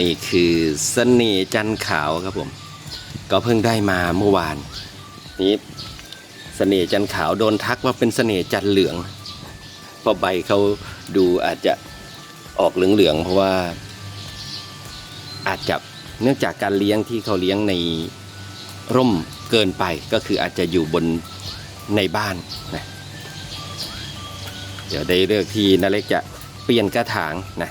นี่คือเสน่ห์จันขาวครับผม ก็เพิ่งได้มาเมื่อวาน นี้เสน่ห์จันขาวโดนทักว่าเป็นเสน่ห์จันเหลือง เพราะใบเขาดูอาจจะออกเหลืองๆเพราะว่า อาจจะเนื่องจากการเลี้ยงที่เขาเลี้ยงในร่มเกินไปก็คืออาจจะอยู่บนในบ้านนะเดี๋ยวได้เลือกที่นาเล็กจะเปลี่ยนกระถางนะ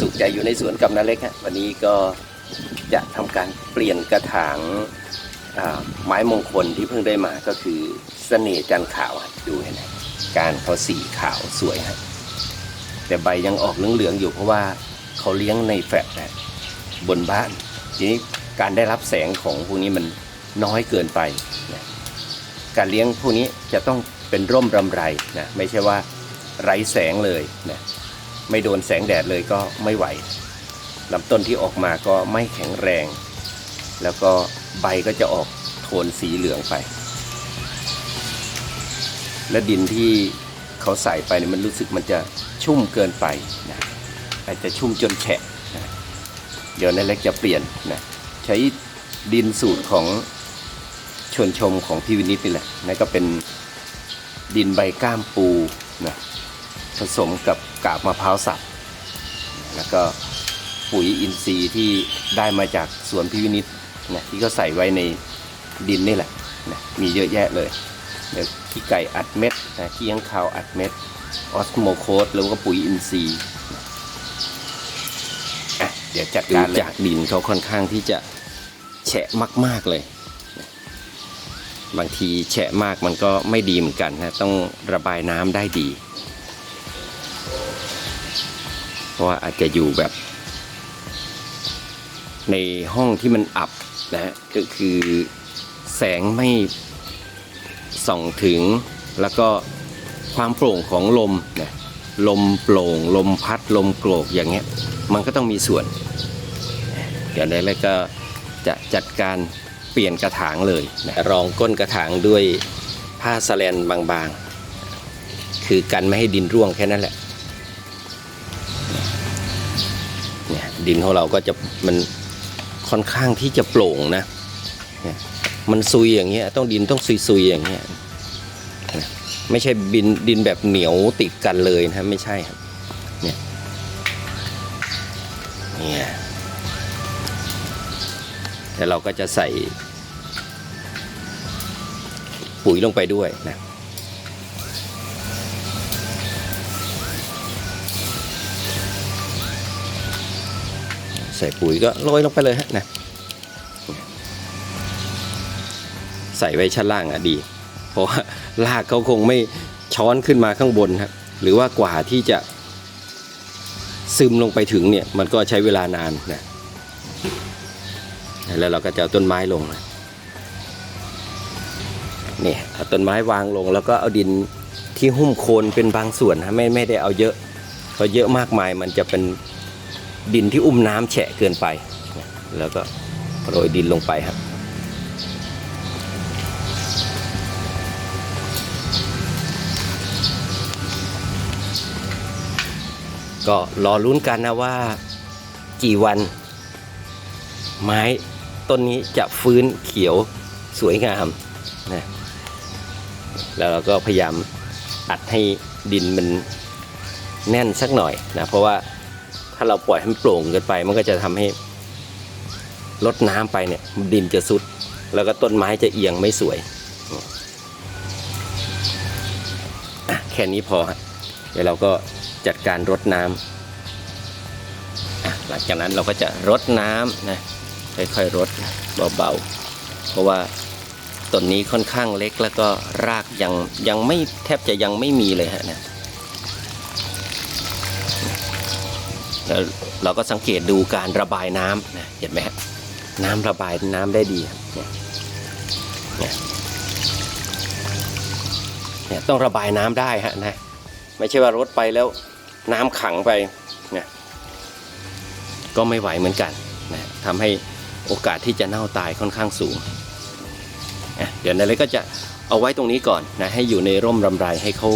สุขใจอยู่ในสวนกับนาเล็กฮะวันนี้ก็จะทำการเปลี่ยนกระถางไม้มงคลที่เพิ่งได้มาก็คือเสน่ห์จันขาวดูเห็นไหมการเขาสีขาวสวยฮะแต่ใบยังออกเหลืองๆอยู่เพราะว่าเขาเลี้ยงในแฟลตนะบนบ้าน ทีนี้การได้รับแสงของพวกนี้มันน้อยเกินไปนะการเลี้ยงพวกนี้จะต้องเป็นร่มรำไรนะไม่ใช่ว่าไร้แสงเลยนะ ไม่โดนแสงแดดเลยก็ไม่ไหวลำต้นที่ออกมาก็ไม่แข็งแรง แล้วก็ใบก็จะออกโทนสีเหลืองไป และดินที่เขาใส่ไปเนี่ยมันรู้สึกมันจะชุ่มเกินไปนะอาจจะชุ่มจนแฉะนะเดี๋ยวนาเล็กจะเปลี่ยนนะใช้ดินสูตรของชวนชมของพี่วินิตนี่แหละนั่นก็เป็นดินใบก้ามปูนะ ผสมกับกาบมะพร้าวสับแล้วก็ปุ๋ยอินทรีย์ที่ได้มาจากสวนพิวินิตนะที่เขาใส่ไว้ในดินนี่แหละนะมีเยอะแยะเลยเดี๋ยวขี้ไก่อัดเม็ดนะขี้ยังคาวอัดเม็ดออสโมโคสแล้วก็ปุ๋ยอินทรีย์นะเดี๋ยวจัดการเลยจากดินเขาค่อนข้างที่จะแฉะมาก ๆเลย บางทีแฉะมากมันก็ไม่ดีเหมือนกันนะต้องระบายน้ำได้ดี เพราะว่าอาจจะอยู่แบบ ในห้องที่มันอับนะฮะก็คือแสงไม่ส่องถึงแล้วก็ความโปร่งของลมนะลมโปร่ง ลมพัดลมโกรกอย่างเงี้ย มันก็ต้องมีส่วน เดี๋ยวได้แล้วก็จะจัดการเปลี่ยนกระถางเลยนะรองก้นกระถางด้วยผ้าสแลนบางๆ คือกันไม่ให้ดินร่วงแค่นั้นแหละ ดินของเราก็จะมันค่อนข้างที่จะโปร่งนะเนี่ยมันซุยอย่างเงี้ยต้องดินต้องซุยๆอย่างเงี้ยไม่ใช่ดินดินแบบเหนียวติดกันเลยนะไม่ใช่ครับเนี่ยเนี่ยแล้วเราก็จะใส่ปุ๋ยลงไปด้วยนะ ใส่ปุ๋ยก็โรยลงไปเลยฮะนะใส่ไว้ชั้นล่างอะดี เพราะว่าลากเขาคงไม่ช้อนขึ้นมาข้างบนครับหรือว่ากว่าที่จะซึมลงไปถึงเนี่ยมันก็ใช้เวลานานนะแล้วเราก็จะเอาต้นไม้ลงนะเนี่ยเอาต้นไม้วางลงแล้วก็เอาดินที่หุ้มโคนเป็นบางส่วนนะไม่ไม่ได้เอาเยอะเพราะเยอะมากมายมันจะเป็น ดินที่อุ้มน้ำแฉะเกินไป แล้วก็โรยดินลงไปครับก็รอลุ้นกันนะว่ากี่วัน ไม้ต้นนี้จะฟื้นเขียวสวยงามนะแล้วเราก็พยายามอัดให้ดินมันแน่นสักหน่อยนะเพราะว่า ถ้าเราปล่อยให้มันโปร่งเกินไป มันก็จะทำให้ลดน้ำไปเนี่ยดินจะสุด แล้วก็ต้นไม้จะเอียงไม่สวย แค่นี้พอเดี๋ยวเราก็จัดการรดน้ำอะหลังจากนั้นเราก็จะรดน้ำนะค่อยๆรดเบาๆ เพราะว่าต้นนี้ค่อนข้างเล็กแล้วก็รากยังยังไม่แทบจะยังไม่มีเลยฮะนะ แล้วเราก็สังเกตดูการระบายน้ำนะเห็นไหมฮะน้ำระบายน้ำได้ดีเนี่ยเนี่ยเนี่ยต้องระบายน้ำได้ฮะนะไม่ใช่ว่ารถไปแล้วน้ำขังไปเนะก็ไม่ไหวเหมือนกันนะทำให้โอกาสที่จะเน่าตายค่อนข้างสูง เดี๋ยวนายเล็กก็จะเอาไว้ตรงนี้ก่อนนะให้อยู่ในร่มรำไรให้เขา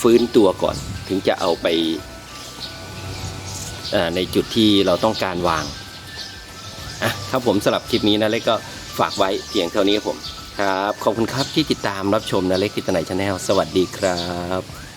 ฟื้นตัวก่อน ถึงจะเอาไป ในจุดที่เราต้องการวางอะครับผมสำหรับคลิปนี้นะเล็กก็ฝากไว้เพียงเท่านี้ครับผมครับ ขอบคุณครับที่ติดตามรับชมนะเล็กกิตนายชาแนลสวัสดีครับ